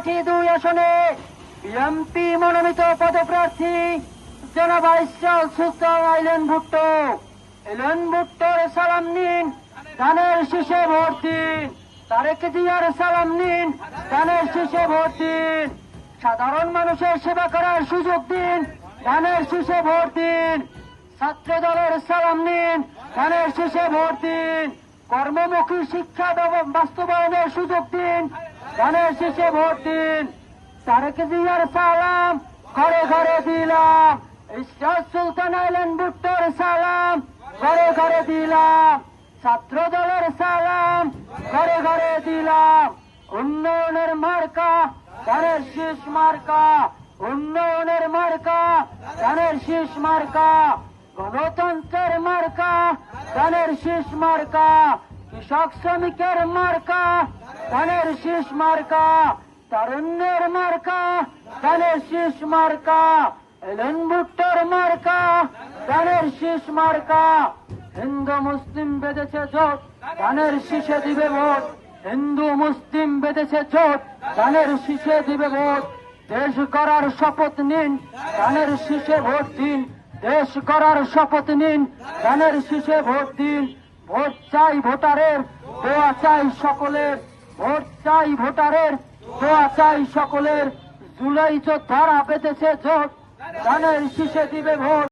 লালমাটি দুই আসনে। বিএমপি মনোনীত পদপ্রার্থী জনাব ইসরাল সুলতান আইলেন ভুট্টো। এলেন ভুট্টোর সালাম নিন, ধানের শীষে ভোট দিন। তারেক জিয়ার সালাম নিন, ধানের শীষে দিন। সাধারণ মানুষের সেবা করার সুযোগ দিন, ধানের শীষে ভোট দিন। ছাত্র দলের সালাম নিন, ধানের শীষে দিন। কর্মমুখী শিক্ষা বাস্তবায়নের সুযোগ দিন ধানের শীষে ভোট দিন। তারেক জিয়ার সালাম, ঘরে ঘরে দিলাম। ইসরাত সুলতান আইলেন ভুট্টোর সালাম, ঘরে ঘরে দিলাম। ছাত্র দলের সালাম, ঘরে ঘরে দিলাম। উন্নয়নের মার্কা ধানের শীষ মার্কা। উন্নয়নের মার্কা ধানের শীষ মার্কা। গণতন্ত্রের মার্কা ধানের শীষ মার্কা। কৃষক শ্রমিকের মার্কা ধানের শীষ মার্কা তারুণ্যের মার্কা, ধানের শীষ মার্কা, এলেন ভুট্টোর মার্কা, ধানের শীষ মার্কা। হিন্দু মুসলিম বেঁধেছে জোট, ধানের শীষে দিবে ভোট। হিন্দু মুসলিম বেঁধেছে জোট, ধানের শীষে দিবে ভোট। দেশ করার শপথ নিন, ধানের শীষে ভোট দিন। দেশ করার শপথ নিন, ধানের শীষে ভোট দিন। ভোট চাই ভোটারের, দোয়া চাই সকলের। ভোট চাই ভোটারের দোয়া চাই সকলের। জুলাই যোদ্ধারা বেঁধেছে জোট ধানের শীষে দিবে ভোট।